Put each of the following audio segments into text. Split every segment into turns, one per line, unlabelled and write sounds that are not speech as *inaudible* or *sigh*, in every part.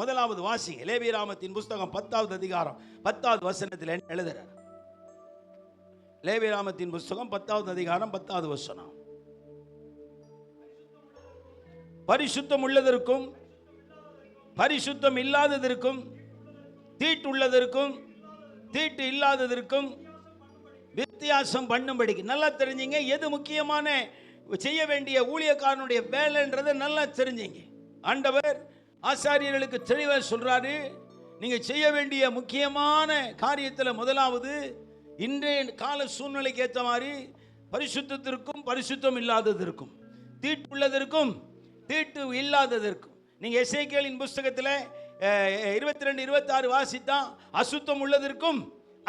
முதலாவது வாசிங்க லேபிராமத்தின் புஸ்தகம் பத்தாவது அதிகாரம் பத்தாவது வசனத்தில் எழுதுறார்? லேபிராமத்தின் புஸ்தகம் பத்தாவது அதிகாரம் பத்தாவது வசனம். பரிசுத்தம் உள்ளதற்கும் பரிசுத்தம் இல்லாததற்கும் தீட்டு உள்ளதற்கும் தீட்டு இல்லாததற்கும் வித்தியாசம் பண்ணும்படிக்கு. நல்லா தெரிஞ்சுங்க எது முக்கியமான செய்ய வேண்டிய ஊழியக்காரனுடைய வேலைன்றதை நல்லா தெரிஞ்சுங்க. ஆண்டவர் ஆசாரியர்களுக்கு தெளிவாக சொல்கிறாரு நீங்கள் செய்ய வேண்டிய முக்கியமான காரியத்தில் முதலாவது இன்றைய கால சூழ்நிலைக்கு ஏற்ற மாதிரி பரிசுத்தத்திற்கும் பரிசுத்தம் இல்லாததற்கும் தீட்டுள்ளதற்கும் தீட்டு இல்லாததற்கும். நீங்கள் எஸ்ஐகேலின் புஸ்தகத்தில் இருபத்தி ரெண்டு இருபத்தாறு வாசித்தா அசுத்தம் உள்ளதற்கும்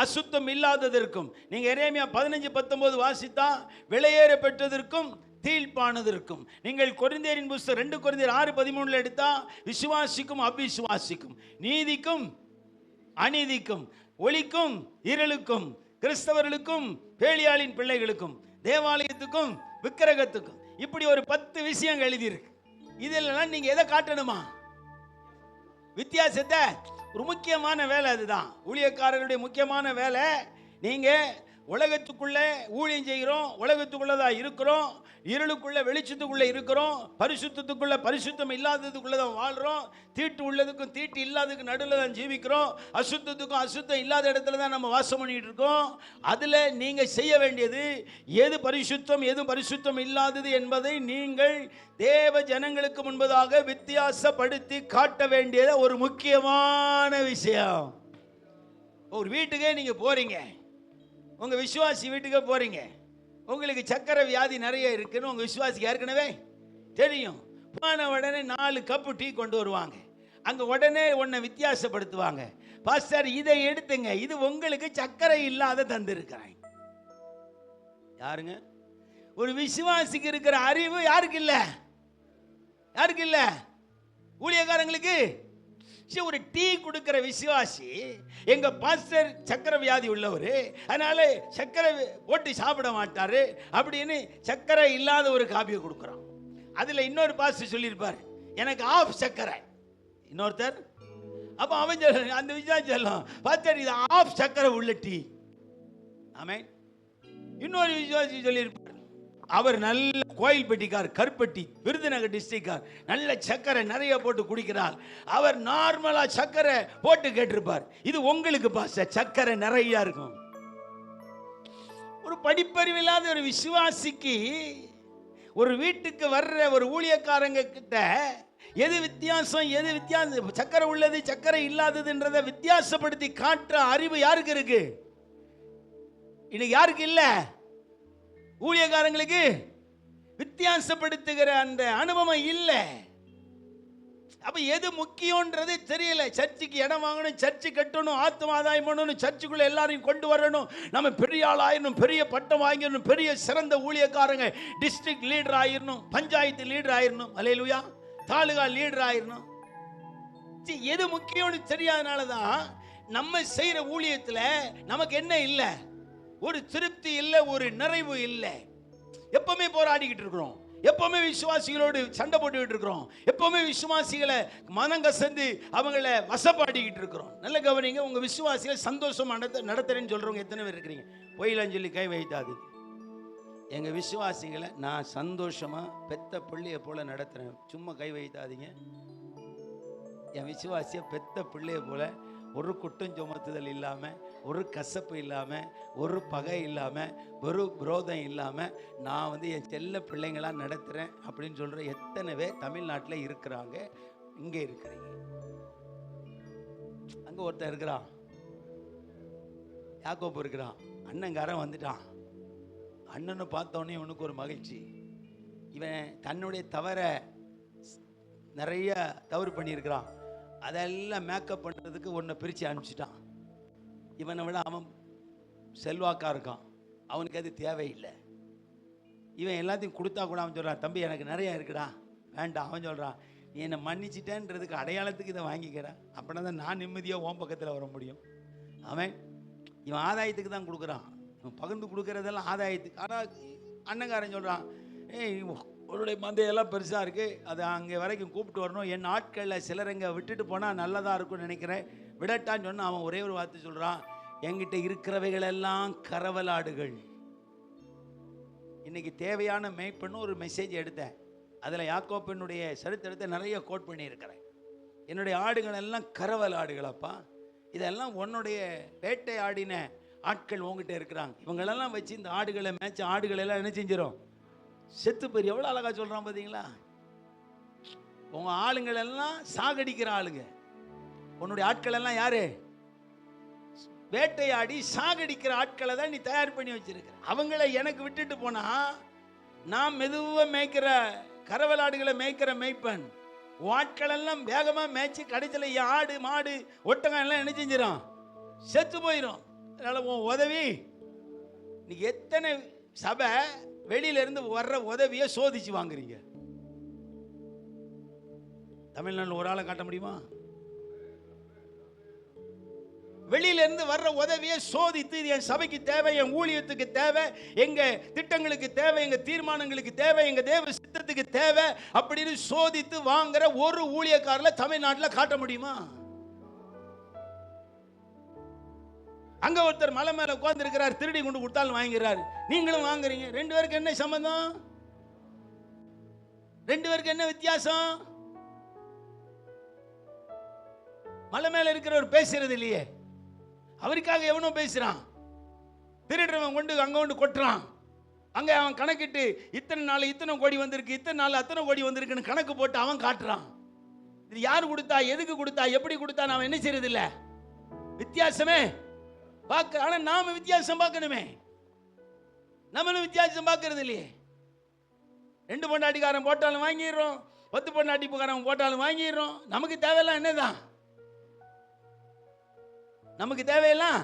அசுத்தம் இல்லாததற்கும். நீங்கள் எரேமியா பதினஞ்சு பத்தொம்போது வாசித்தா விலையேற பெற்றதற்கும் தீழ்ப்பானதற்கும் நீங்கள் கொரிந்தியரின் புஸ்தகம் ரெண்டு கொரிந்தியர் ஆறு பதிமூணுல எடுத்தால் விசுவாசிக்கும் அவிசுவாசிக்கும். நீதிக்கும் அநீதிக்கும் ஒளிக்கும் இருளுக்கும் கிறிஸ்தவர்களுக்கும் பேலியாளின் பிள்ளைகளுக்கும் தேவாலயத்துக்கும் விக்கிரகத்துக்கும். இப்படி ஒரு பத்து விஷயம் எழுதியிருக்கு. இதெல்லாம் நீங்க எதை காட்டணுமா? வித்தியாசத்தை. ஒரு முக்கியமான வேலை அதுதான். ஊழியக்காரர்களுடைய முக்கியமான வேலை நீங்கள் உலகத்துக்குள்ளே ஊழியம் செய்கிறோம் உலகத்துக்குள்ளதாக இருக்கிறோம் இருளுக்குள்ளே வெளிச்சத்துக்குள்ளே இருக்கிறோம் பரிசுத்தத்துக்குள்ளே பரிசுத்தம் இல்லாததுக்குள்ளே தான் வாழ்கிறோம் தீட்டு உள்ளதுக்கும் தீட்டு இல்லாததுக்கு நடுவில் தான் ஜீவிக்கிறோம் அசுத்தத்துக்கும் அசுத்தம் இல்லாத இடத்துல தான் நம்ம வாசம் பண்ணிட்டு இருக்கோம். அதில் நீங்கள் செய்ய வேண்டியது எது பரிசுத்தம் எது பரிசுத்தம் இல்லாதது என்பதை நீங்கள் தேவ ஜனங்களுக்கு முன்பதாக வித்தியாசப்படுத்தி காட்ட வேண்டியது ஒரு முக்கியமான விஷயம். ஒரு வீட்டுக்கே நீங்கள் போகிறீங்க உங்க விசுவாசி வீட்டுக்கே போறீங்க. உங்களுக்கு சக்கரை வியாதி நிறைய இருக்குன்னு உங்க விசுவாசிக்கு ஏற்கனவே தெரியும். போன உடனே நாலு கப்பு டீ கொண்டு வருவாங்க. அங்க உடனே உன்னை வித்தியாசப்படுத்துவாங்க. பாஸ்டர் இதை எடுத்துங்க. இது உங்களுக்கு சக்கரை இல்லாத தந்திருக்கிறேன். யாருங்க? ஒரு விசுவாசிக்கு இருக்கிற அறிவு யாருக்கு இல்ல? யாருக்கு இல்ல? ஊழியக்காரங்களுக்கு? சரி, ஒரு டீ கொடுக்கிற விசுவாசி எங்க பாஸ்டர் சக்கர வியாதி உள்ளவர் அதனால சக்கரை போட்டு சாப்பிட மாட்டாரு அப்படின்னு சக்கரை இல்லாத ஒரு காபியை கொடுக்குறோம் அதுல இன்னொரு பாஸ்டர் சொல்லியிருப்பார் எனக்கு ஆஃப் சக்கரை. இன்னொருத்தர் அப்போ அவன் சொல்ல அந்த விசுவாசி சொல்லும் பாஸ்டர் இது ஆஃப் சக்கரை உள்ள டீ. ஆமே இன்னொரு விசுவாசி சொல்லியிருப்பார் அவர் நல்ல கோயில் பெட்டிக்கார் கருப்பட்டி விருதுநகர் டிஸ்ட்ரிக்டார் நல்ல சக்கரை நிறைய போட்டு குடிக்கிறார். அவர் நார்மலா சக்கரை போட்டு கேட்டிருப்பார். இது உங்களுக்கு பாச சக்கரை நிறைய இருக்கும். ஒரு படிப்பறிவு இல்லாத ஒரு விசுவாசிக்கு ஒரு வீட்டுக்கு வர்ற ஒரு ஊழியக்காரங்க கிட்ட எது வித்தியாசம் எது வித்தியாசம் சக்கரை உள்ளது சக்கரை இல்லாததுன்றதை வித்தியாசப்படுத்தி காட்டுற அறிவு யாருக்கு இருக்கு? இன்னைக்கு யாருக்கு இல்லை? ஊழியக்காரங்களுக்கு வித்தியாசப்படுத்துகிற அந்த அனுபவம் இல்லை. அப்ப எது முக்கியன்றது தெரியல. சர்ச்சுக்கு இடம் வாங்கணும் சர்ச்சு கட்டணும் ஆத்மாதாயம் பண்ணணும் சர்ச்சுக்குள்ள எல்லாரையும் கொண்டு வரணும். நம்ம பெரிய ஆள் ஆயிரணும் பெரிய பட்டம் வாங்கிடணும் பெரிய சிறந்த ஊழியக்காரங்க டிஸ்ட்ரிக்ட் லீடர் ஆயிரணும் பஞ்சாயத்து லீடர் ஆயிரணும். அலையலுயா தாலுகா லீடர் ஆயிரணும். எது முக்கியம்னு தெரியாதனால தான் நம்ம செய்யற ஊழியத்துல நமக்கு என்ன இல்லை? ஒரு திருப்தி இல்லை ஒரு நிறைவு இல்லை. எப்பவுமே போராடிக்கிட்டு இருக்கிறோம். எப்பவுமே விசுவாசிகளோடு சண்டை போட்டுக்கிட்டு இருக்கிறோம். எப்பவுமே விசுவாசிகளை மனம் கசந்து அவங்கள வசப்பாடிக்கிட்டு இருக்கிறோம். நல்ல கவனிங்க உங்க விசுவாசிகளை சந்தோஷமாக நடத்த நடத்துறேன்னு சொல்றவங்க எத்தனை பேர் இருக்கிறீங்க? பொயிலன்னு சொல்லி கை வைத்தாது. எங்க விசுவாசிகளை நான் சந்தோஷமா பெத்த பிள்ளையை போல நடத்துறேன். சும்மா கை வைத்தாதீங்க. என் விசுவாசியை பெத்த பிள்ளையை போல ஒரு குற்றம் சுமத்துதல் இல்லாமல் ஒரு கசப்பு இல்லாமல் ஒரு பகை இல்லாமல் ஒரு விரோதம் இல்லாமல் நான் வந்து என் செல்ல பிள்ளைங்களாக நடத்துகிறேன் அப்படின்னு சொல்கிற எத்தனை பேர் தமிழ்நாட்டில் இருக்கிறாங்க இங்கே இருக்கிறீங்க. அங்கே ஒருத்தன் இருக்கிறான். யாக்கோப்பு இருக்கிறான். அண்ணங்காரன் வந்துட்டான். அண்ணனை பார்த்தோன்னே இவனுக்கு ஒரு மகிழ்ச்சி. இவன் தன்னுடைய தவற நிறைய தவறு பண்ணியிருக்கிறான். அதெல்லாம் மேக்கப் பண்ணுறதுக்கு ஒன்றை பிரித்து அனுப்பிச்சிட்டான். இவனை விட அவன் செல்வாக்காக இருக்கான். அவனுக்கு அது தேவையில்லை. இவன் எல்லாத்தையும் கொடுத்தா கூட அவன் சொல்கிறான் தம்பி எனக்கு நிறையா இருக்குடா. வேண்டாம் அவன் சொல்கிறான் நீ என்னை மன்னிச்சிட்டேன்றதுக்கு அடையாளத்துக்கு இதை வாங்கிக்கிறேன் அப்படின்னா தான் நான் நிம்மதியாக ஓம் பக்கத்தில் வர முடியும். அவன் இவன் ஆதாயத்துக்கு தான் கொடுக்குறான். இவன் பகிர்ந்து கொடுக்குறதெல்லாம் ஆதாயத்துக்கு. ஆனால் அண்ணங்காரன் சொல்கிறான் ஏய் உன்னுடைய மந்தையெல்லாம் பெருசாக இருக்குது அதை அங்கே வரைக்கும் கூப்பிட்டு வரணும். என் ஆட்களில் சிலர் இங்கே விட்டுட்டு போனால் நல்லதாக இருக்கும்னு நினைக்கிறேன். விடட்டான்னு சொன்னால் அவன் ஒரே ஒரு வார்த்தை சொல்கிறான் என்கிட்ட இருக்கிறவைகள் எல்லாம் கரவலாடுகள். இன்னைக்கு தேவையான மேய்ப்பன்னு ஒரு மெசேஜ் எடுத்தேன். அதில் யாக்கோப்பனுடைய சரித்திரத்தை நிறைய கோட் பண்ணியிருக்கிறேன். என்னுடைய ஆடுகள் எல்லாம் கரவல் ஆடுகளப்பா இதெல்லாம் உன்னுடைய வேட்டை ஆடின ஆட்கள் உங்ககிட்ட இருக்கிறாங்க. இவங்களெல்லாம் வச்சு இந்த ஆடுகளை மேய்ச்ச ஆடுகள் எல்லாம் என்ன செஞ்சிடும் செத்து போய் எவ்வளோ அழகா சொல்கிறான் பார்த்தீங்களா உங்கள் ஆளுங்களெல்லாம் சாகடிக்கிற ஆளுங்க. உன்னுடைய ஆட்கள் எல்லாம் யாரு? வேட்டையாடி சாகடிக்கிற ஆட்களை தான் நீ தயார் பண்ணி வச்சிருக்கிற. அவங்கள எனக்கு விட்டுட்டு போனா நான் மெதுவாக மேய்க்கிற கரவலாடுகளை மேய்க்கிற மேய்ப்பன். உன் ஆட்கள் எல்லாம் மேய்ச்சி கடைசியில் ஆடு மாடு ஒட்டகம் எல்லாம் என்ன செஞ்சிடும் செத்து போயிடும் அதனால உன் உதவி நீ எத்தனை சபை வெளியிலேருந்து வர்ற உதவியை சோதிச்சு வாங்குறீங்க? தமிழ்நாட்டில் ஒரு ஆளை காட்ட முடியுமா? வெளியிலேருந்து வர்ற உதவியை சோதித்து இது என் சபைக்கு தேவை என் ஊழியத்துக்கு தேவை எங்கள் திட்டங்களுக்கு தேவை எங்கள் தீர்மானங்களுக்கு தேவை எங்கள் தேவ சித்தத்துக்கு தேவை அப்படின்னு சோதித்து வாங்குற ஒரு ஊழியக்காரில் தமிழ்நாட்டில் காட்ட முடியுமா? அங்க ஒருத்தர் மலை மேல உட்கார்ந்து இருக்கிறார் திருடி கொண்டு கொடுத்தாலும் வாங்கிறாரு நீங்களும் வாங்குறீங்க. ரெண்டு பேருக்கு என்ன சம்பந்தம்? ரெண்டு பேருக்கு என்ன வித்தியாசம்? மலை மேல இருக்கிறவர் பேசுறது இல்லையே. அவருக்காக எவனோ பேசுகிறான் திருடுறவன் கொண்டு அங்கே கொண்டு கொட்டுறான். அங்கே அவன் கணக்கிட்டு இத்தனை நாள் இத்தனை கோடி வந்திருக்கு இத்தனை நாள் அத்தனை கோடி வந்திருக்குன்னு கணக்கு போட்டு அவன் காட்டுறான். இது யார் கொடுத்தா எதுக்கு கொடுத்தா எப்படி கொடுத்தா நாம என்ன செய்யறதில்ல வித்தியாசமே. பார்க்க ஆனால் நாம் வித்தியாசம் பார்க்கணுமே. நம்மளும் வித்தியாசம் பார்க்கறது இல்லையே. ரெண்டு பொண்டாட்டிக்காரன் போட்டாலும் வாங்கிடுறோம். பத்து பொண்டாட்டிக்காரன் போட்டாலும் வாங்கிடுறோம். நமக்கு தேவையெல்லாம் என்னதான்? நமக்கு தேவையெல்லாம்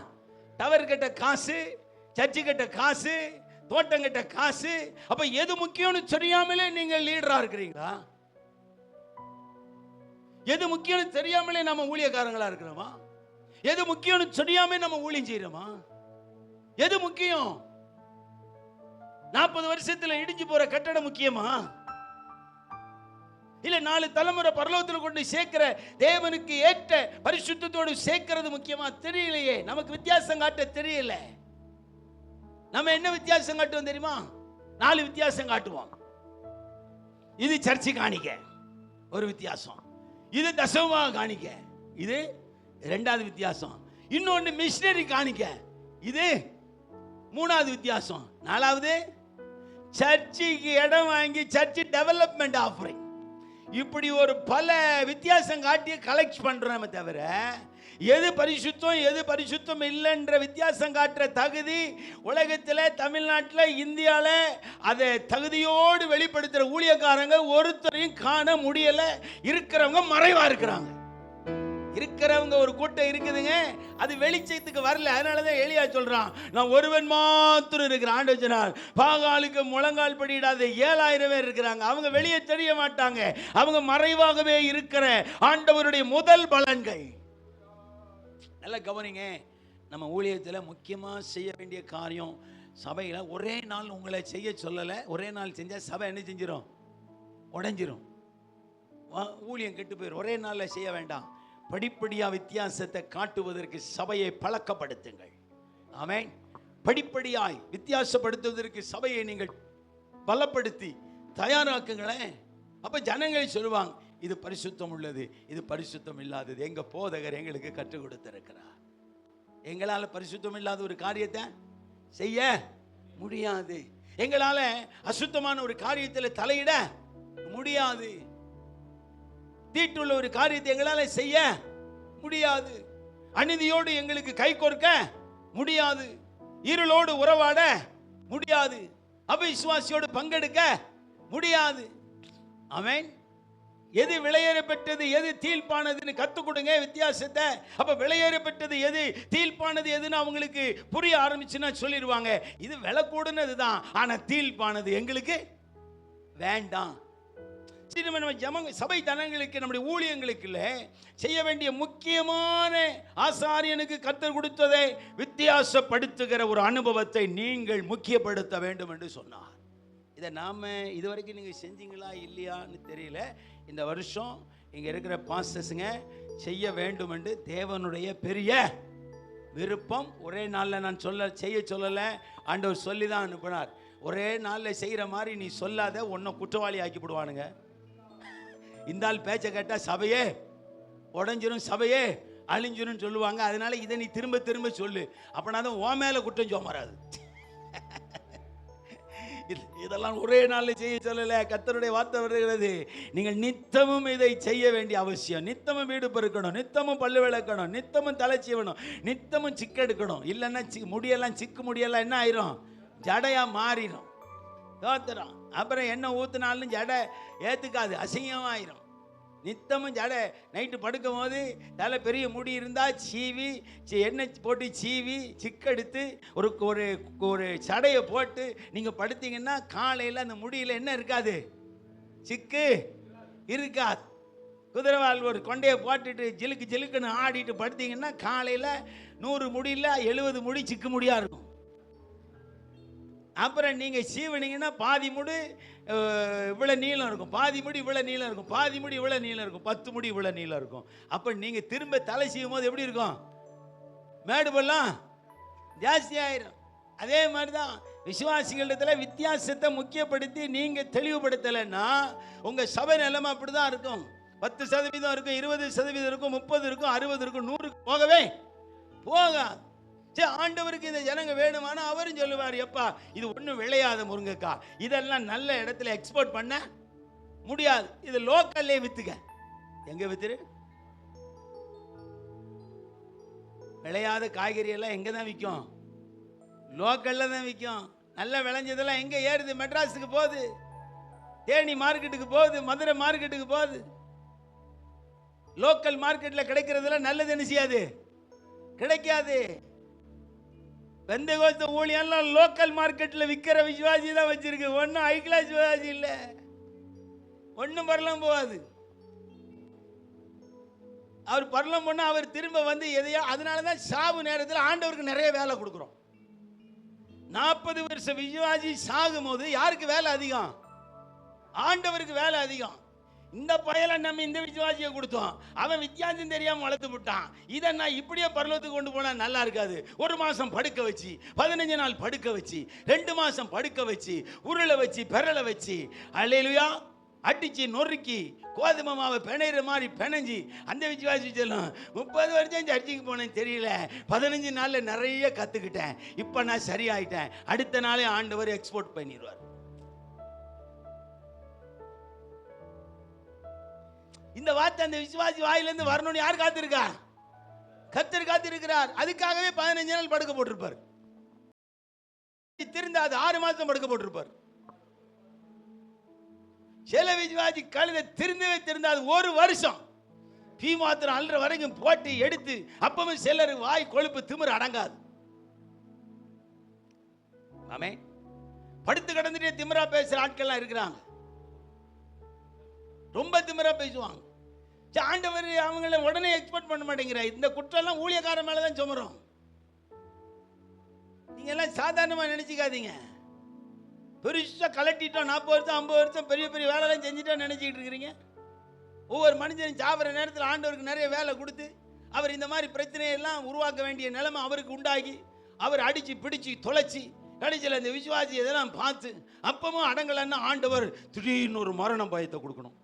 டவர் கட்ட காசு சர்ச்சு கட்ட காசு தோட்டம் கட்ட காசு. அப்ப எது முக்கியம்னு தெரியாமலே நீங்க லீடரா இருக்கிறீங்களா? எது முக்கியம்னு தெரியாமலே நம்ம ஊழியக்காரங்களா இருக்கிறோமா? எது முக்கியம்னு தெரியாம நம்ம ஊழியம் செய்யறோமா? எது முக்கியம்? நாற்பது வருஷத்துல இடிஞ்சு போற கட்டடம் முக்கியமா? இல்லை நாலு தலைமுறை பரலோகத்தில் கொண்டு சேர்க்கிற தேவனுக்கு ஏற்ற பரிசுத்தத்தோடு சேர்க்கிறது முக்கியமா? தெரியலையே. நமக்கு வித்தியாசம் காட்ட தெரியல. நம்ம என்ன வித்தியாசம் காட்டுவோம் தெரியுமா? நாலு வித்தியாசம் காட்டுவோம். இது சர்ச்சை காணிக்க ஒரு வித்தியாசம். இது தசமமாக காணிக்க? இது ரெண்டாவது வித்தியாசம். இன்னொன்று மிஷினரி காணிக்க? இது மூணாவது வித்தியாசம். நாலாவது சர்ச்சுக்கு இடம் வாங்கி சர்ச்சு டெவலப்மெண்ட் ஆஃபரிங் இப்படி ஒரு பல வித்தியாசம் காட்டி கலெக்ட் பண்றோம் தவிர எது பரிசுத்தம் எது பரிசுத்தம் இல்லைன்ற வித்தியாசம் காட்டுற தகுதி உலகத்தில் தமிழ்நாட்டில் இந்தியாவில் அதை தகுதியோடு வெளிப்படுத்துகிற ஊழியக்காரங்க ஒருத்தரையும் காண முடியலை இருக்கிறவங்க மறைவாக இருக்கிறாங்க. இருக்கிறவங்க ஒரு கூட்டம் இருக்குதுங்க. அது வெளிச்சத்துக்கு வரல. அதனால தான் எளியா சொல்கிறான் நான் ஒருவன் மாத்திரம் இருக்கிறேன். ஆண்டு சொன்னார் பாகாலுக்கு முழங்கால் படியிடாத ஏழாயிரம் பேர் இருக்கிறாங்க. அவங்க வெளியே தெரிய மாட்டாங்க. அவங்க மறைவாகவே இருக்கிற ஆண்டவருடைய முதல் பலன்கள். நல்லா கவனிங்க நம்ம ஊழியத்தில் முக்கியமாக செய்ய வேண்டிய காரியம் சபையில் ஒரே நாள் உங்களை செய்ய சொல்லலை ஒரே நாள் செஞ்சால் சபை என்ன செஞ்சிடும் உடஞ்சிரும். வா- ஊழியம் கெட்டு போயிடும் ஒரே நாளில் செய்ய வேண்டாம். படிப்படியாக வித்தியாசத்தை காட்டுவதற்கு சபையை பழக்கப்படுத்துங்கள். ஆமேன். படிப்படியாய் வித்தியாசப்படுத்துவதற்கு சபையை நீங்கள் பலப்படுத்தி தயாராக்குங்களேன். அப்போ ஜனங்கள் சொல்லுவாங்க இது பரிசுத்தம் உள்ளது இது பரிசுத்தம் இல்லாதது. எங்கள் போதகர் எங்களுக்கு கற்றுக் கொடுத்துருக்கிறார். எங்களால் பரிசுத்தம் இல்லாத ஒரு காரியத்தை செய்ய முடியாது. எங்களால் அசுத்தமான ஒரு காரியத்தில் தலையிட முடியாது. தீட்டுள்ள ஒரு காரியத்தை எங்களால் செய்ய முடியாது. அநீதியோடு எங்களுக்கு கை கோர்க்க முடியாது. இருளோடு உறவாட முடியாது. அவிசுவாசியோடு பங்கெடுக்க முடியாது. அவன் எது விளையேற பெற்றது எது தீழ்ப்பானதுன்னு கத்துக் கொடுங்க வித்தியாசத்தை. அப்ப விளையேற பெற்றது எது தீழ்ப்பானது எதுன்னு அவங்களுக்கு புரிய ஆரம்பிச்சுன்னா சொல்லிடுவாங்க. இது விலை கூடுனது தான் ஆனா தீழ்ப்பானது எங்களுக்கு வேண்டாம். சரி நம்ம நம்ம சபை தனங்களுக்கு நம்முடைய ஊழியங்களுக்குள்ள செய்ய வேண்டிய முக்கியமான ஆசாரியனுக்கு கத்தர் கொடுத்ததை வித்தியாசப்படுத்துகிற ஒரு அனுபவத்தை நீங்கள் முக்கியப்படுத்த வேண்டும் என்று சொன்னார். இதை நாம் இது வரைக்கும் நீங்கள் செஞ்சீங்களா இல்லையான்னு தெரியல. இந்த வருஷம் இங்கே இருக்கிற பாஸ்டர்ஸுங்க செய்ய வேண்டும் என்று தேவனுடைய பெரிய விருப்பம் ஒரே நாளில் நான் சொல்ல செய்ய சொல்லலை. ஆண்டவர் சொல்லி தான் அனுப்பினார். ஒரே நாளில் செய்கிற மாதிரி நீ சொல்லாத உன்னை குற்றவாளி ஆக்கி விடுவானுங்க இந்த ஆள் பேச்சை கேட்டால் சபையே உடஞ்சிரும் சபையே அழிஞ்சிரும் சொல்லுவாங்க. அதனால இதை நீ திரும்ப திரும்ப சொல்லு. அப்படின்னா தான் ஓ மேலே குற்றம் சோமராது *laughs* இதெல்லாம் ஒரே நாளில் செய்ய சொல்லல. கத்தருடைய வார்த்தை வருகிறது. நீங்கள் நித்தமும் இதை செய்ய வேண்டிய அவசியம். நித்தமும் வீடு பெருக்கணும். நித்தமும் பல்லு விளக்கணும். நித்தமும் தலை சீவணும். நித்தமும் சிக்கெடுக்கணும். இல்லைன்னா சி முடியெல்லாம் சிக்கு முடியெல்லாம் என்ன ஆயிரும்? ஜடையா மாறிடும் தோத்துறோம் அப்புறம் என்ன ஊத்துனாலும் ஜடை ஏற்றுக்காது அசிங்கமாயிரும். நித்தமும் ஜடை. நைட்டு படுக்கும் போது தலை பெரிய முடி இருந்தால் சீவி எண்ணெய் போட்டு சீவி சிக்கெடுத்து ஒரு ஒரு ஒரு சடையை போட்டு நீங்கள் படுத்தீங்கன்னா காலையில் அந்த முடியில் என்ன இருக்காது. சிக்கு. இருக்காது. குதிரைவால் ஒரு கொண்டையை போட்டுட்டு ஜிலுக்கு ஜிலுக்குன்னு ஆடிட்டு படுத்தீங்கன்னா காலையில் நூறு முடியில் எழுபது முடி சிக்கு முடியாக இருக்கும். அப்புறம் நீங்கள் சீவனிங்கன்னா பாதி முடி இவ்வளோ நீளம் இருக்கும். பாதி முடி இவ்வளோ நீளம் இருக்கும். பாதி முடி இவ்வளோ நீளம் இருக்கும். பத்து முடி இவ்வளோ நீளம் இருக்கும். அப்போ நீங்கள் திரும்ப தலை சீவும் போது எப்படி இருக்கும்? மேடு பள்ளம் ஜாஸ்தி ஆயிரும். அதே மாதிரி தான் விசுவாசிகளிடத்தில் வித்தியாசத்தை முக்கியப்படுத்தி நீங்கள் தெளிவுபடுத்தலைன்னா உங்கள் சபை நிலைமை அப்படி தான் இருக்கும். பத்து சதவீதம் இருக்கும் இருபது சதவீதம் இருக்கும் முப்பது இருக்கும் அறுபது இருக்கும் நூறு போகவே போகாது. சரி ஆண்டவருக்கு இந்த ஜனங்க வேணுமானா அவரும் சொல்லுவார் எப்பா இது ஒன்றும் விளையாத முருங்கக்கா. இதெல்லாம் நல்ல இடத்துல எக்ஸ்போர்ட் பண்ண முடியாது. இது லோக்கல்லே வித்துக்க. எங்க வித்துரு? விளையாத காய்கறி எல்லாம் எங்க தான் விற்கும் லோக்கல்ல தான் விற்கும் நல்லா விளைஞ்சதெல்லாம் எங்க ஏறுது? மெட்ராஸுக்கு போகுது. தேனி மார்க்கெட்டுக்கு போகுது. மதுரை மார்க்கெட்டுக்கு போகுது. லோக்கல் மார்க்கெட்டில் கிடைக்கிறதெல்லாம் நல்லது என்ன செய்யாது? கிடைக்காது. வெந்த கோத்த ஊழியெல்லாம் லோக்கல் மார்க்கெட்டில் விற்கிற விசுவாசி தான் வச்சிருக்கு. ஒன்றும் ஹை கிளாஸ் விசுவாசி இல்லை. ஒன்றும் பரலாம் போகாது. அவர் பரலம் பண்ணால் அவர் திரும்ப வந்து எதையோ அதனால தான் சாவு நேரத்தில் ஆண்டவருக்கு நிறைய வேலை கொடுக்குறோம். நாற்பது வருஷம் விசுவாசி சாகும் போது யாருக்கு வேலை அதிகம்? ஆண்டவருக்கு வேலை அதிகம். இந்த பயலை நம்ம இந்த விசுவாசியை கொடுத்தோம். அவன் வித்தியாசம் தெரியாமல் வளர்த்து விட்டான். இதை நான் இப்படியே பரலோகத்துக்கு கொண்டு போனால் நல்லா இருக்காது. ஒரு மாதம் படுக்க வச்சு பதினஞ்சு நாள் படுக்க வச்சு ரெண்டு மாதம் படுக்க வச்சு உருளை வச்சு பெரலை வச்சு அலையிலுயா அடிச்சு நொறுக்கி கோதுமை மாவை பிணையிற மாதிரி பிணைஞ்சி அந்த விசுவாசி சொல்லும் முப்பது வருஷம் சர்ச்சைக்கு போனேன் தெரியல. பதினஞ்சு நாளில் நிறைய கற்றுக்கிட்டேன் இப்போ நான் சரியாயிட்டேன். அடுத்த நாளே ஆண்டவர் எக்ஸ்போர்ட் பண்ணிடுவார். இந்த வார்த்தை அந்த விசுவாசி வாயிலிருந்து வரணும்னு யார் காத்திருக்கா கத்தர் காத்திருக்கிறார். அதுக்காகவே பதினஞ்சு நாள் படுக்க போட்டிருப்பார். திருந்தாது ஆறு மாசம் படுக்க போட்டிருப்பார். சில விசுவாசி கழுத திருந்தவே திருந்தாது. ஒரு வருஷம். பீ மாத்திரம் அல்ற வரைக்கும் போட்டு எடுத்து அப்பவும் சிலர் வாய் கொழுப்பு திமிர் அடங்காது. ஆமே படுத்து கிடந்துட்டே திமிரா பேசுற ஆட்கள்லாம் இருக்கிறாங்க. ரொம்ப திமிரா பேசுவாங்க. ஆண்டவர் அவங்கள உடனே எக்ஸ்பெக்ட் பண்ண மாட்டேங்கிற இந்த குற்றம்லாம் ஊழியக்காரன் மேல தான் சுமரும். நீங்க எல்லாம் சாதாரணமா நினைச்சுக்காதீங்க. பெருசா கலட்டிட்டோம் நாற்பது வருஷம் ஐம்பது வருஷம் பெரிய பெரிய வேலைலாம் செஞ்சுட்டோம் நினச்சிக்கிட்டு இருக்கிறீங்க? ஒவ்வொரு மனுஷனும் சாப்பிட்ற நேரத்தில் ஆண்டவருக்கு நிறைய வேலை கொடுத்து அவர் இந்த மாதிரி பிரச்சனையெல்லாம் உருவாக்க வேண்டிய நிலைமை அவருக்கு உண்டாகி அவர் அடிச்சு பிடிச்சு தொலைச்சி கடைசியில் இந்த விசுவாசி இதெல்லாம் பார்த்து அப்பவும் அடங்கலைன்னா ஆண்டவர் திடீர்னு ஒரு மரண பயத்தை கொடுக்கணும்.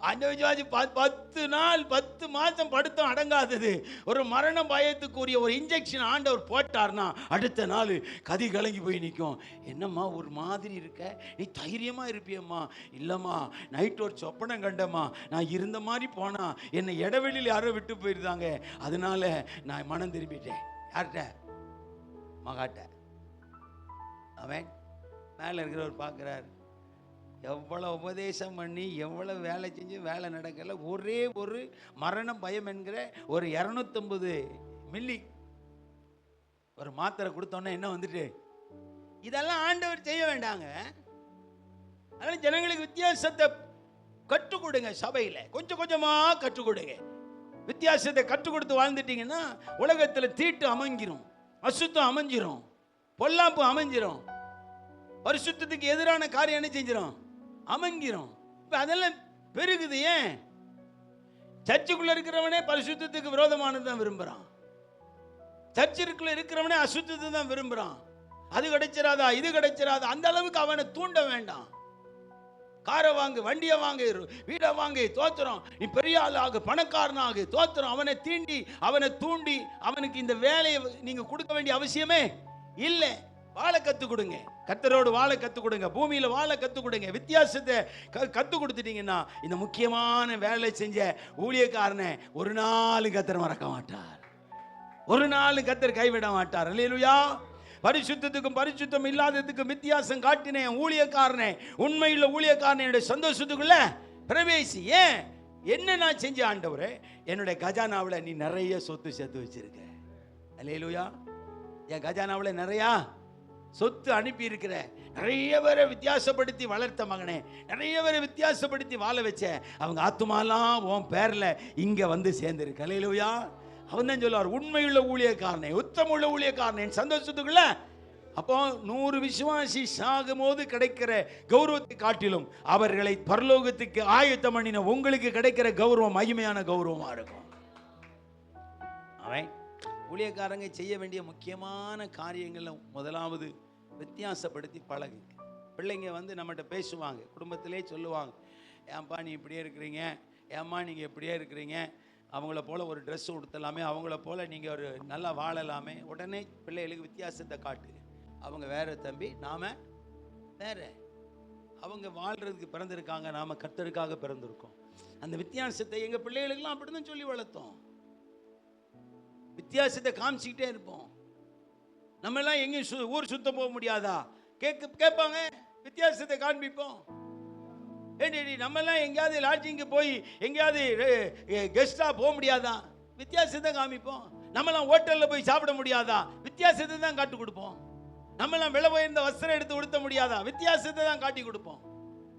அந்த விசுவாசி பத்து நாள் பத்து மாதம் படுத்தம் அடங்காதது. ஒரு மரண பயத்துக்குரிய ஒரு இன்ஜெக்ஷன் ஆண்டவர் போட்டார்னா அடுத்த நாள் கதி கலங்கி போய் நிற்கும் என்னம்மா ஒரு மாதிரி இருக்க? நீ தைரியமா இருப்பியம்மா. இல்லைம்மா நைட் ஒரு சொப்பனம் கண்டம்மா. நான் இருந்த மாதிரி போனா என்னை இடைவெளியில் யாரோ விட்டு போயிருந்தாங்க. அதனால நான் மனம் திரும்பிட்டேன். யார்கிட்ட? மகாட்ட. அவன் மேலே இருக்கிறவர் பார்க்குறாரு எவ்வளோ உபதேசம் பண்ணி எவ்வளோ வேலை செஞ்சு வேலை நடக்கலை. ஒரே ஒரு மரண பயம் என்கிற ஒரு இரநூத்தம்பது மில்லி ஒரு மாத்திரை கொடுத்தோன்னே என்ன வந்துட்டு? இதெல்லாம் ஆண்டவர் செய்ய வேண்டாங்க. அதனால ஜனங்களுக்கு வித்தியாசத்தை கற்றுக் கொடுங்க சபையில். கொஞ்சம் கொஞ்சமாக கற்றுக் கொடுங்க. வித்தியாசத்தை கற்றுக் கொடுத்து வாழ்ந்துட்டீங்கன்னா உலகத்தில் தீட்டு அமைஞ்சிரும் அசுத்தம் அமைஞ்சிரும் பொல்லாப்பு அமைஞ்சிரும். பரிசுத்தத்துக்கு எதிரான காரியம் என்ன செஞ்சிடும் அமங்கிரும். இப்போ அதெல்லாம் பெருகுது ஏன்? சர்ச்சுக்குள்ள இருக்கிறவனே பரிசுத்தத்துக்கு விரோதமானது தான் விரும்புறான். சர்ச்சிற்குள்ள இருக்கிறவனே அசுத்தத்தை தான் விரும்புறான். அது கிடைச்சிராதா இது கிடைச்சிடாதா அந்த அளவுக்கு அவனை தூண்ட வேண்டாம். காரை வாங்கு வண்டியை வாங்கு வீடை வாங்கு தோத்துறோம். நீ பெரிய ஆள் ஆகு பணக்காரனாகு தோத்துறோம். அவனை தீண்டி அவனை தூண்டி அவனுக்கு இந்த வேலையை நீங்க கொடுக்க வேண்டிய அவசியமே இல்லை. வாழ கத்து கொடுங்க கத்தரோடு வாழ கத்து கொடுங்க பூமியில வாழ கத்து கொடுங்க வித்தியாசத்தை க- கத்து கொடுத்துட்டீங்கன்னா இந்த முக்கியமான வேலை செஞ்ச ஊழியக்காரனை ஒரு நாள் கத்தர் மறக்க மாட்டார். ஒரு நாள் கத்தர் கைவிட மாட்டார். இல்லையா பரிசுத்தத்துக்கும் பரிசுத்தம் இல்லாததுக்கும் வித்தியாசம் காட்டினேன் ஊழியக்காரனே உண்மையில் ஊழியக்காரனை என்னுடைய சந்தோஷத்துக்குள்ள பிரவேசி. ஏன்? என்ன நான் செஞ்ச ஆண்டவரே என்னுடைய கஜானாவில் நீ நிறைய சொத்து சேர்த்து வச்சிருக்க. அல்லேலூயா. என் கஜானாவில் நிறையா சொத்து அனுப்பி இருக்கிற நிறைய பேரை வித்தியாசப்படுத்தி வளர்த்த மகனே நிறைய பேரை வித்தியாசப்படுத்தி வாழ வச்ச அவங்க ஆத்துமாலாம் உன் பேரில் இங்கே வந்து சேர்ந்துரு கலையிலுயா அவன் தான் சொல்லுவார் உண்மையுள்ள ஊழியக்காரனே உத்தமுள்ள ஊழியக்காரனே சந்தோஷத்துக்குள்ள. அப்போ நூறு விசுவாசி சாகும்போது கிடைக்கிற கௌரவத்தை காட்டிலும் அவர்களை பரலோகத்துக்கு ஆயத்தம் பண்ணின உங்களுக்கு கிடைக்கிற கௌரவம் மகிமையான கௌரவமா இருக்கும். அவன் ஊழியக்காரங்க செய்ய வேண்டிய முக்கியமான காரியங்களில் முதலாவது வித்தியாசப்படுத்தி பழகுங்க. பிள்ளைங்க வந்து நம்மகிட்ட பேசுவாங்க. குடும்பத்திலே சொல்லுவாங்க. ஏன்பா நீ இப்படியே இருக்கிறீங்க? ஏம்மா நீங்கள் இப்படியே இருக்கிறீங்க? அவங்கள போல் ஒரு ட்ரெஸ் உடுத்தலாமே அவங்கள போல் நீங்கள் ஒரு நல்லா வாழலாமே. உடனே பிள்ளைகளுக்கு வித்தியாசத்தை காட்டு. அவங்க வேறு தம்பி நாம் வேறு. அவங்க வாழ்கிறதுக்கு பிறந்திருக்காங்க நாம் கர்த்தருக்காக பிறந்திருக்கோம். அந்த வித்தியாசத்தை எங்கள் பிள்ளைகளுக்கெல்லாம் அப்படி தான் சொல்லி வளர்த்தோம். வித்தியாசத்தை காமிச்சிக்கிட்டே இருப்போம். நம்மெல்லாம் எங்கேயும் சு ஊர் சுத்தம் போக முடியாதா? கேட்க கேட்பாங்க வித்தியாசத்தை காண்பிப்போம். ஏடி நம்மெல்லாம் எங்கேயாவது லாட்ஜிங்கு போய் எங்கேயாவது கெஸ்டாக போக முடியாதா? வித்தியாசத்தை காமிப்போம். நம்மளாம் ஹோட்டலில் போய் சாப்பிட முடியாதா? வித்தியாசத்தை தான் காட்டி கொடுப்போம். நம்மலாம் விலை உயர்ந்த வஸ்திரம் எடுத்து உடுத்த முடியாதா? வித்தியாசத்தை தான் காட்டி கொடுப்போம்.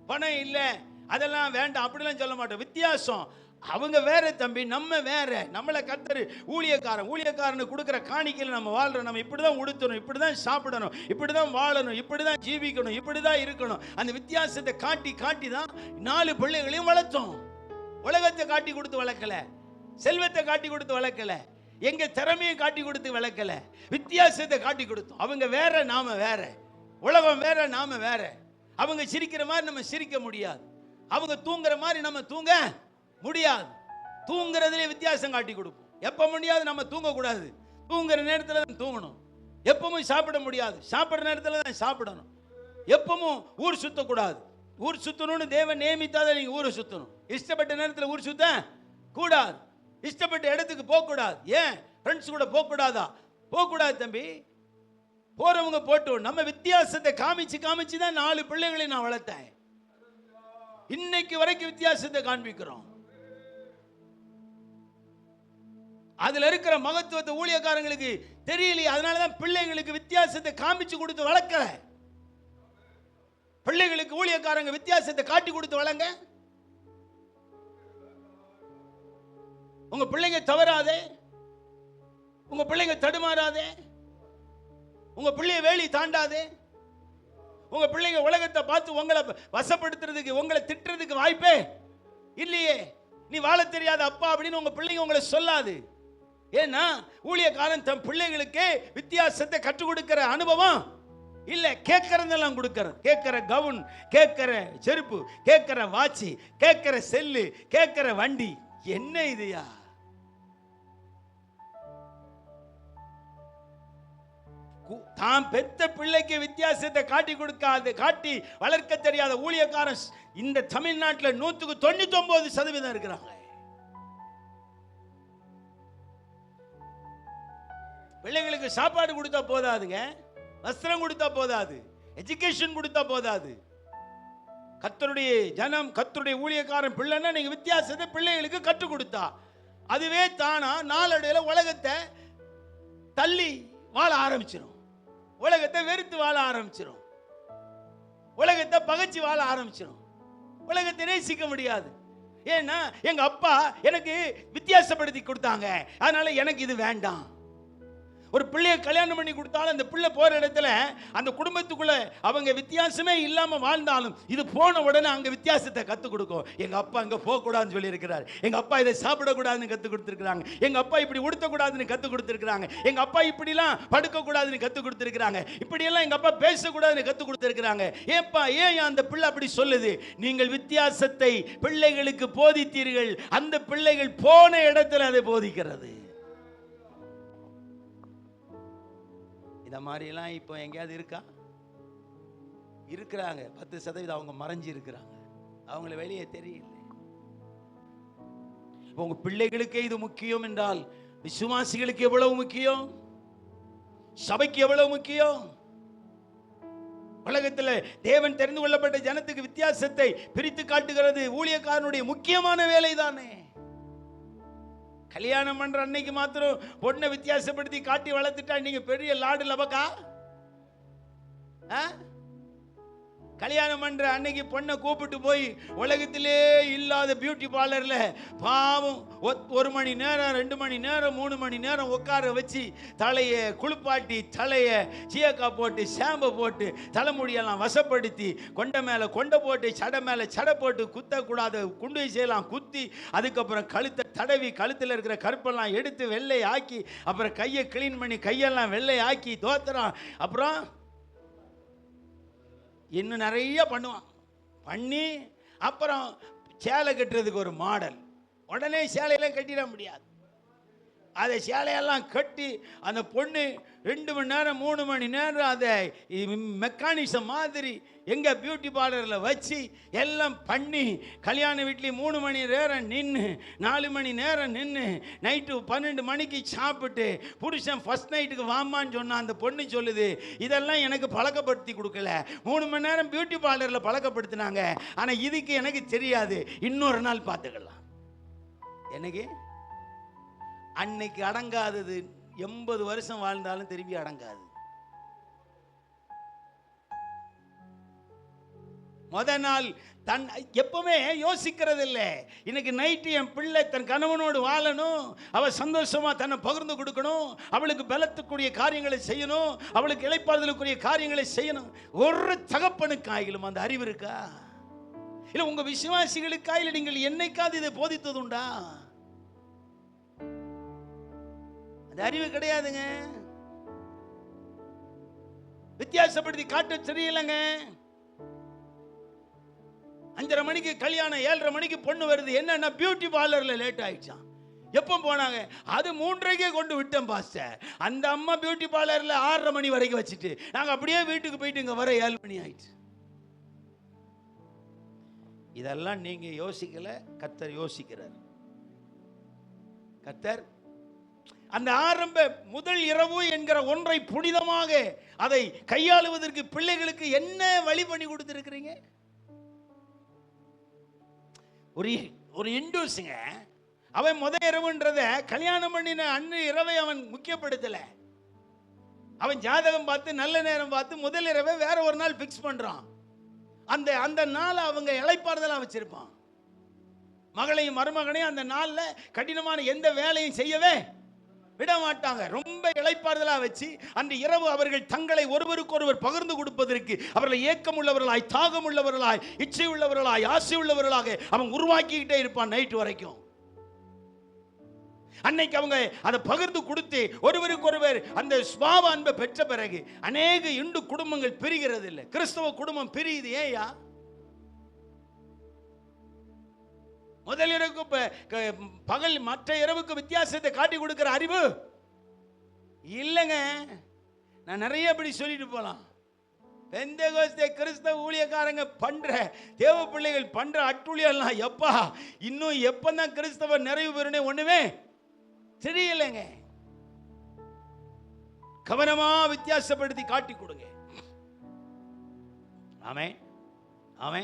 பணம் இல்லை. அதெல்லாம் வேண்டாம். அப்படிலாம் சொல்ல மாட்டோம். வித்தியாசம். அவங்க வேற தம்பி நம்ம வேற. நம்மளை கத்தரு ஊழியக்காரன் ஊழியக்காரனு கொடுக்குற காணிக்கையில் நம்ம வாழ்கிறோம் நம்ம இப்படி தான் உடுத்தணும் இப்படி தான் சாப்பிடணும் இப்படி தான் வாழணும் இப்படி தான் ஜீவிக்கணும் இப்படி தான் இருக்கணும். அந்த வித்தியாசத்தை காட்டி காட்டி தான் நாலு பிள்ளைகளையும் வளர்த்தோம். உலகத்தை காட்டி கொடுத்து வளர்க்கல. செல்வத்தை காட்டி கொடுத்து வளர்க்கல. எங்கள் திறமையை காட்டி கொடுத்து வளர்க்கல. வித்தியாசத்தை காட்டி கொடுத்தோம். அவங்க வேற நாம் வேற. உலகம் வேற நாம வேற. அவங்க சிரிக்கிற மாதிரி நம்ம சிரிக்க முடியாது. அவங்க தூங்குற மாதிரி நம்ம தூங்க முடியாது. தூங்குறதுலே வித்தியாசம் காட்டி கொடுப்போம் எப்போ முடியாது? நம்ம தூங்கக்கூடாது. தூங்குற நேரத்தில் தான் தூங்கணும். எப்பவும் சாப்பிட முடியாது. சாப்பிட்ற நேரத்தில் தான் சாப்பிடணும். எப்பவும் ஊர் சுத்தக்கூடாது. ஊர் சுத்தணும்னு தேவன் நியமித்தாதான் நீங்கள் ஊரை சுத்தணும். இஷ்டப்பட்ட நேரத்தில் ஊர் சுத்த கூடாது. இஷ்டப்பட்ட இடத்துக்கு போகக்கூடாது. ஏன்? ஃப்ரெண்ட்ஸ் கூட போகக்கூடாதா? போகக்கூடாது தம்பி. போகிறவங்க போட்டு நம்ம வித்தியாசத்தை காமிச்சு காமிச்சு தான் நாலு பிள்ளைகளை நான் வளர்த்தேன். இன்னைக்கு வரைக்கும் வித்தியாசத்தை காண்பிக்கிறோம். அதில் இருக்கிற மகத்துவத்தை ஊழியக்காரங்களுக்கு தெரியலையே அதனால தான் பிள்ளைங்களுக்கு வித்தியாசத்தை காமிச்சு கொடுத்து வளர்க்கல. பிள்ளைகளுக்கு ஊழியக்காரங்க வித்தியாசத்தை காட்டி கொடுத்து வளங்க. உங்க பிள்ளைங்க தவறாதே. உங்க பிள்ளைங்க தடுமாறாதே. உங்க பிள்ளைய வேலி தாண்டாதே. உங்க பிள்ளைங்க உலகத்தை பார்த்து உங்களை வசப்படுத்துறதுக்கு உங்களை திட்டுறதுக்கு வாய்ப்பே இல்லையே. நீ வாழ தெரியாத அப்பா அப்படின்னு உங்க பிள்ளைங்க உங்களை சொல்லாது. ஏன்னா ஊழியக்காரன் தன் பிள்ளைகளுக்கு வித்தியாசத்தை கற்றுக் கொடுக்கிற அனுபவம் இல்ல கேட்கறதெல்லாம் கொடுக்கறது கேட்கிற கவுன் கேட்கிற செருப்பு கேட்கிற வாட்சி கேட்கிற செல்லு கேட்கிற வண்டி. என்ன இதுயா தான் பெத்த பிள்ளைக்கு வித்தியாசத்தை காட்டி கொடுக்காது காட்டி வளர்க்க தெரியாத ஊழியக்காரன் இந்த தமிழ்நாட்டில் நூற்றுக்கு தொண்ணூத்தி ஒன்பது சதவீதம் இருக்கிறாங்க. பிள்ளைங்களுக்கு சாப்பாடு கொடுத்தா போதாதுங்க. வஸ்திரம் கொடுத்தா போதாது. எஜுகேஷன் கொடுத்தா போதாது. கத்தருடைய ஜனம் கத்தருடைய ஊழியக்காரன் பிள்ளைன்னா நீங்க வித்தியாசத்தை பிள்ளைகளுக்கு கற்றுக் கொடுத்தா. அதுவே தானா நாளடைவில் உலகத்தை தள்ளி வாழ ஆரம்பிச்சிடும் உலகத்தை வெறுத்து வாழ ஆரம்பிச்சிடும் உலகத்தை பகைச்சு வாழ ஆரம்பிச்சிடும் உலகத்தை நேசிக்க முடியாது. ஏன்னா எங்க அப்பா எனக்கு வித்தியாசப்படுத்தி கொடுத்தாங்க. அதனால எனக்கு இது வேண்டாம். ஒரு பிள்ளையை கல்யாணம் பண்ணி கொடுத்தாலும் அந்த பிள்ளை போகிற இடத்துல அந்த குடும்பத்துக்குள்ளே அவங்க வித்தியாசமே இல்லாமல் வாழ்ந்தாலும் இது போன உடனே அங்கே வித்தியாசத்தை கற்றுக் கொடுக்கும். எங்கள் அப்பா அங்கே போகக்கூடாதுன்னு சொல்லியிருக்கிறார். எங்கள் அப்பா இதை சாப்பிடக்கூடாதுன்னு கற்றுக் கொடுத்துருக்குறாங்க. எங்கள் அப்பா இப்படி உடுத்தக்கூடாதுன்னு கற்றுக் கொடுத்துருக்குறாங்க. எங்கள் அப்பா இப்படிலாம் படுக்கக்கூடாதுன்னு கற்றுக் கொடுத்துருக்குறாங்க. இப்படியெல்லாம் எங்கள் அப்பா பேசக்கூடாதுன்னு கற்றுக் கொடுத்துருக்குறாங்க. ஏப்பா ஏன் அந்த பிள்ளை அப்படி சொல்லுது? நீங்கள் வித்தியாசத்தை பிள்ளைகளுக்கு போதித்தீர்கள். அந்த பிள்ளைகள் போன இடத்துல அதை போதிக்கிறது. இந்த மாதிரிலாம் இப்போ எங்கேயாவது இருக்கா? இருக்கிறாங்க. பத்து சதவீதம் அவங்க மறைஞ்சு இருக்கிறாங்க. அவங்கள வெளியே தெரியல. இப்போ உங்க பிள்ளைகளுக்கே இது முக்கியம் என்றால் விசுவாசிகளுக்கு எவ்வளவு முக்கியம்? சபைக்கு எவ்வளவு முக்கியம்? உலகத்தில் தேவன் தெரிந்து கொள்ளப்பட்ட ஜனத்துக்கு வித்தியாசத்தை பிரித்து காட்டுகிறது ஊழியக்காரனுடைய முக்கியமான வேலை தானே கல்யாணம் பண்ற அன்னைக்கு மாத்திரம் பொண்ணை வித்தியாசப்படுத்தி காட்டி வளர்த்துட்டா நீங்க பெரிய லாடு லபக்கா ஆ? கல்யாணம் பண்ற அன்னைக்கு பொண்ணை கூப்பிட்டு போய் உலகத்திலே இல்லாத பியூட்டி பார்லர்ல பாவம் ஒத்- ஒரு மணி நேரம் ரெண்டு மணி நேரம் மூணு மணி நேரம் உட்கார வச்சு தலையை குளிப்பாட்டி தலையை சீயக்கா போட்டு ஷாம்பை போட்டு தலைமுடியெல்லாம் வசப்படுத்தி கொண்டை மேலே கொண்டை போட்டு சடை மேலே சடை போட்டு குத்தக்கூடாத குண்டு செய்யலாம் குத்தி அதுக்கப்புறம் கழுத்தை தடவி கழுத்தில் இருக்கிற கருப்பெல்லாம் எடுத்து வெள்ளை ஆக்கி அப்புறம் கையை க்ளீன் பண்ணி கையெல்லாம் வெள்ளை ஆக்கி தோத்துறான். அப்புறம் இன்னும் நிறைய பண்ணுவான். பண்ணி அப்புறம் சேலை கட்டுறதுக்கு ஒரு மாடல் உடனே சேலையெல்லாம் கட்டிட முடியாது. அதை சேலையெல்லாம் கட்டி அந்த பொண்ணு ரெண்டு மணி நேரம் மூணு மணி நேரம் அதை மெக்கானிசம் மாதிரி எங்கள் பியூட்டி பார்லரில் வச்சு எல்லாம் பண்ணி கல்யாண வீட்லேயும் மூணு மணி நேரம் நின்று நாலு மணி நேரம் நின்று நைட்டு பன்னெண்டு மணிக்கு சாப்பிட்டு புருஷன் ஃபர்ஸ்ட் நைட்டுக்கு வாமான்னு சொன்னா அந்த பொண்ணு சொல்லுது இதெல்லாம் எனக்கு பழக்கப்படுத்தி கொடுக்கல. மூணு மணி நேரம் பியூட்டி பார்லரில் பழக்கப்படுத்தினாங்க. ஆனால் இதுக்கு எனக்கு தெரியாது. இன்னொரு நாள் பார்த்துக்கலாம். எனக்கு அன்னைக்கு அடங்காதது எண்பது வருஷம் வாழ்ந்தாலும் திரும்பி அடங்காது. முத நாள் தன் எப்பவுமே யோசிக்கிறது இல்லை இன்னைக்கு நைட்டு என் பிள்ளை தன் கணவனோடு வாழணும். அவ சந்தோஷமா தன்னை பகிர்ந்து கொடுக்கணும். அவளுக்கு பலத்துக்குரிய காரியங்களை செய்யணும். அவளுக்கு இழைப்பாதலுக்குரிய காரியங்களை செய்யணும். ஒரு தகப்பனுக்காயிலும் அந்த அறிவு இருக்கா? இல்லை உங்க விசுவாசிகளுக்காக இல்லை நீங்கள் என்னைக்காவது இதை போதித்ததுண்டா? அந்த அறிவு கிடையாதுங்க. வித்தியாசப்படுத்தி காட்ட தெரியலங்க அஞ்சரை மணிக்கு கல்யாணம் ஏழரை மணிக்கு பொண்ணு வருது என்னென்ன பியூட்டி பார்லரில் லேட் ஆயிடுச்சான் எப்போ போனாங்க? அது மூன்றரைக்கே கொண்டு விட்டேன் பாஸ்டர். அந்த அம்மா பியூட்டி பார்லரில் ஆறரை மணி வரைக்கும் வச்சுட்டு நாங்கள் அப்படியே வீட்டுக்கு போயிட்டு இங்கே வர ஏழு மணி ஆயிடுச்சு. இதெல்லாம் நீங்கள் யோசிக்கல கத்தர் யோசிக்கிறார். கத்தர் அந்த ஆரம்ப முதல் இரவு என்கிற ஒன்றை புனிதமாக அதை கையாளுவதற்கு பிள்ளைகளுக்கு என்ன வழி பண்ணி கொடுத்துருக்கிறீங்க? ஒரு ஒரு இண்டூஸுங்க அவன் முத இரவுன்றத கல்யாணம் பண்ணின அன்று இரவை அவன் முக்கியப்படுத்தலை. அவன் ஜாதகம் பார்த்து நல்ல நேரம் பார்த்து முதல் இரவை வேற ஒரு நாள் ஃபிக்ஸ் பண்ணுறான் அந்த அந்த நாளை அவங்க இழைப்பாறுதலாக வச்சுருப்பான். மகளையும் மருமகனையும் அந்த நாளில் கடினமான எந்த வேலையும் செய்யவே விட மாட்டாங்க ரொம்ப இளைப்பாறுதலா வச்சு அந்த இரவு அவர்கள் தங்களை ஒருவருக்கொருவர் பகிர்ந்து கொடுப்பதற்கு அவர்கள் ஏக்கம் உள்ளவர்களாய் தாகம் உள்ளவர்களாய் இச்சை உள்ளவர்களாய் ஆசை உள்ளவர்களாக அவன் உருவாக்கிக்கிட்டே இருப்பான் நைட் வரைக்கும். அன்னைக்கு அவங்க அதை பகிர்ந்து கொடுத்து ஒருவருக்கொருவர் அந்த சுபாவ அன்பை பெற்ற பிறகு அநேக இந்து குடும்பங்கள் பிரிகிறது இல்லை கிறிஸ்தவ குடும்பம் பிரியுது ஏயா முதல் இரவுக்கு பகல் மற்ற இரவுக்கு வித்தியாசத்தை காட்டி கொடுக்கிற அறிவு? இல்லைங்க. நான் நிறைய இப்படி சொல்லிட்டு போலாம். பெந்தகோஸ்தே கிறிஸ்தவ ஊழியக்காரங்க பண்ற தேவ பிள்ளைகள் பண்ற அட்டுழியெல்லாம் எப்பா? இன்னும் எப்போ தான் கிறிஸ்தவ நிறைவு பெறுனே ஒண்ணுமே தெரியலைங்க. கவனமா வித்தியாசப்படுத்தி காட்டி கொடுங்க. ஆமே ஆமே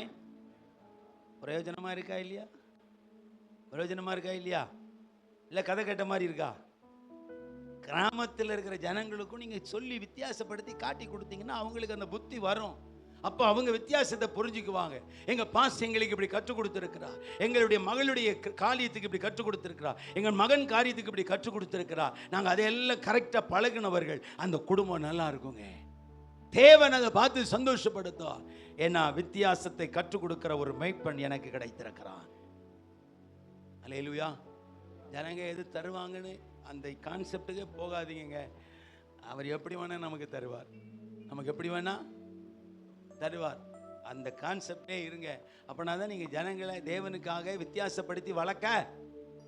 பிரயோஜனமா இருக்கா இல்லையா? பிரயோஜனமாக இருக்கா இல்லையா? இல்லை கதை கேட்ட மாதிரி இருக்கா? கிராமத்தில் இருக்கிற ஜனங்களுக்கும் நீங்கள் சொல்லி வித்தியாசப்படுத்தி காட்டி கொடுத்தீங்கன்னா அவங்களுக்கு அந்த புத்தி வரும். அப்போ அவங்க வித்தியாசத்தை புரிஞ்சுக்குவாங்க. எங்கள் பாஸ் எங்களுக்கு இப்படி கற்றுக் கொடுத்துருக்கிறா எங்களுடைய மகளுடைய காரியத்துக்கு இப்படி கற்றுக் கொடுத்துருக்கிறா எங்கள் மகன் காரியத்துக்கு இப்படி கற்றுக் கொடுத்துருக்கிறா நாங்கள் அதையெல்லாம் கரெக்டாக பழகுனவர்கள் அந்த குடும்பம் நல்லா இருக்குங்க. தேவன் அதை பார்த்து சந்தோஷப்படுத்தோம் ஏன்னா வித்தியாசத்தை கற்றுக் கொடுக்குற ஒரு மெய்ப்பெண் எனக்கு கிடைத்திருக்கிறான். அலையலுயா ஜனங்க எது தருவாங்கன்னு அந்த கான்செப்டுக்கே போகாதீங்க அவர் எப்படி வேணால் நமக்கு தருவார். நமக்கு எப்படி வேணால் தருவார். அந்த கான்செப்டே இருங்க. அப்படின்னா தான் நீங்கள் ஜனங்களை தேவனுக்காக வித்தியாசப்படுத்தி வளர்க்க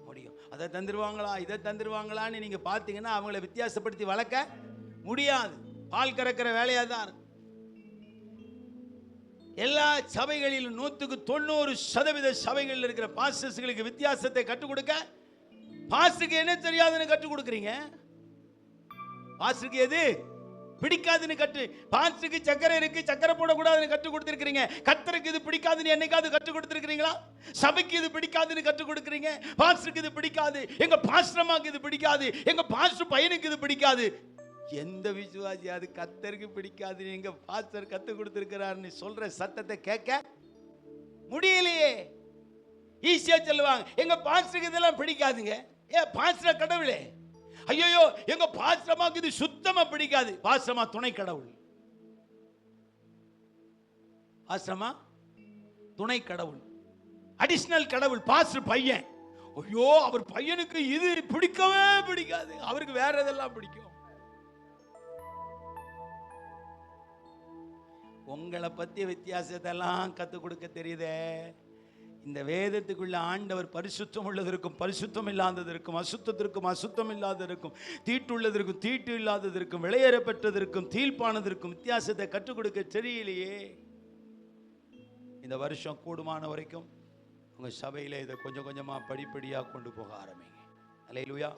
முடியும். அதை தந்துருவாங்களா இதை தந்துருவாங்களான்னு நீங்கள் பார்த்தீங்கன்னா அவங்கள வித்தியாசப்படுத்தி வளர்க்க முடியாது. பால் கறக்கிற வேலையாக தான் இருக்கும். எல்லா சபைகளிலும் நூற்றுக்கு தொண்ணூறு சதவீத சபைகளில் இருக்கிற பாஸ்டர்ஸ்களுக்கு வித்தியாசத்தை கற்றுக் கொடுக்க? பாஸ்டருக்கு என்ன தெரியாதுன்னு கற்றுக் கொடுக்குறீங்க? பாஸ்டருக்கு எது? பிடிக்காதுன்னு கற்று பாஸ்டருக்கு சக்கரை இருக்கு சக்கரை போடக்கூடாதுன்னு கற்றுக் கொடுத்துருக்கீங்க கத்தருக்கு இது பிடிக்காதுன்னு என்னைக்காவது கற்றுக் கொடுத்துருக்கீங்களா சபைக்கு இது பிடிக்காதுன்னு கற்றுக் கொடுக்குறீங்க? பாஸ்டருக்கு இது பிடிக்காது. எங்க பாஸ்டரமாக்கு இது பிடிக்காது. எங்க பாஸ்டர் பையனுக்கு இது பிடிக்காது. எந்த விசுவாசி அது கத்தருக்கு பிடிக்காது எங்க பாஸ்டர் கத்து கொடுத்துருக்கிறாருன்னு சொல்ற சத்தத்தை கேட்க முடியலையே. ஈஸியா சொல்லுவாங்க எங்க பாஸ்டருக்கு இதெல்லாம் பிடிக்காதுங்க. ஏ பாஸ்டர் கடவுளே. ஐயோ எங்க பாஸ்டமாக்கு இது சுத்தமா பிடிக்காது. பாஸ்டமா துணை கடவுள். பாஸ்டமா துணை கடவுள். அடிஷனல் கடவுள் பாஸ்டர் பையன். ஐயோ அவர் பையனுக்கு இது பிடிக்கவே பிடிக்காது. அவருக்கு வேற இதெல்லாம் பிடிக்கும்? உங்களை பத்திய வித்தியாசத்தெல்லாம் கற்றுக் கொடுக்க தெரியுதே. இந்த வேதத்துக்குள்ள ஆண்டவர் பரிசுத்தம் உள்ளதற்கும் பரிசுத்தம் இல்லாததற்கும் அசுத்தத்திற்கும் அசுத்தம் இல்லாததற்கும் தீட்டுள்ளதற்கும் தீட்டு இல்லாததற்கும் விளையேறப்பட்டதற்கும் தீர்ப்பானதற்கும் வித்தியாசத்தை கற்றுக் கொடுக்க தெரியலையே. இந்த வருஷம் கூடுமான வரைக்கும் உங்கள் சபையில் இதை கொஞ்சம் கொஞ்சமாக படிப்படியாக கொண்டு போக ஆரம்பிங்க. அலையிலுயா